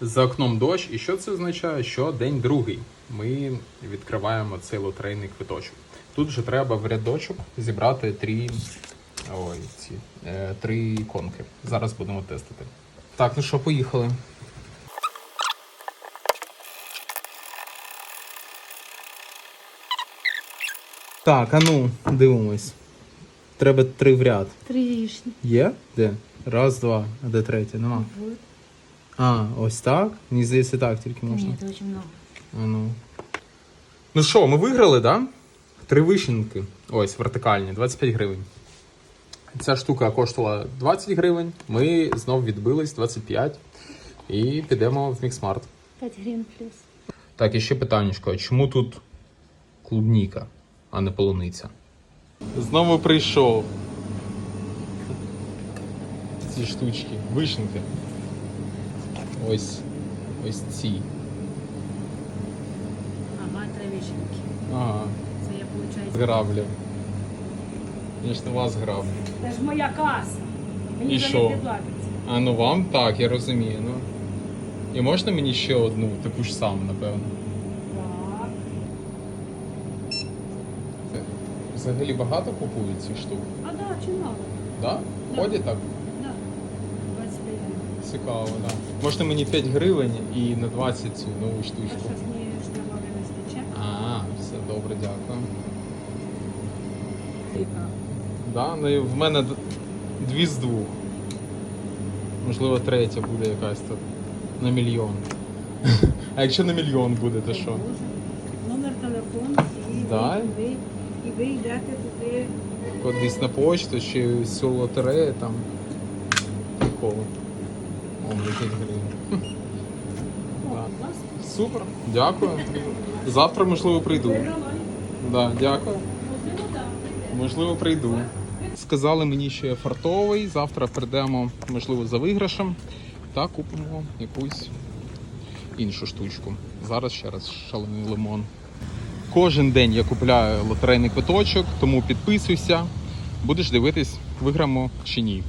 За окном дощ, і що це означає? Що день другий. Ми відкриваємо цей лотерейний квиточок. Тут вже треба в рядочок зібрати три, ой, ці, е, три іконки. Зараз будемо тестити. Так, ну що, поїхали. Так, а ну, дивимось. Треба три в ряд. Три вишні. Є? Де? Раз, два, а де третє? Нема. Вот. А, ось так? Мені здається, так тільки можна. Нет, очень много. А ну. Ну що, ми виграли, да? Три вишенки. Ось, вертикальні, 25 гривень. Ця штука коштувала 20 гривень. Ми знов відбились 25 і підемо в Міксмарт. 5 гривен плюс. Так, і ще питаннячко, чому тут клубніка, а не полуниця? Знову прийшов. Ці штучки, вишенки. Ось ось ці. Ага, три. Ага, Це я, получаю. граблі. Звісно, вас граблі. Це ж моя каса. Мені І за що? не платиться. А ну вам так, я розумію. Ну. І можна мені ще одну, таку ж саму, напевно. Так. Взагалі багато купують ці штуки? А да, чи мало? Да? Да. Ходять так? Да. 25 гривень. Цікаво, так. Да. Можна мені 5 гривень і на 20 цю нову штучку. А, все добре, дякую. Да? Ну і в мене дві з двох. Можливо, третя буде якась тут на мільйон. А якщо на мільйон буде, то що? Номер телефону і, Да? ви, і, ви, йдете туди. Кудись на почту чи всю лотерею там. Прикол. Супер, дякую. Завтра, можливо, прийду. Да, дякую. Можливо. Прийду. Сказали мені, що я фартовий. Завтра прийдемо, можливо, за виграшем та купимо якусь іншу штучку. Зараз ще раз шалений лимон. Кожен день я купляю лотерейний квиточок, тому підписуйся. Будеш дивитись, виграмо чи ні.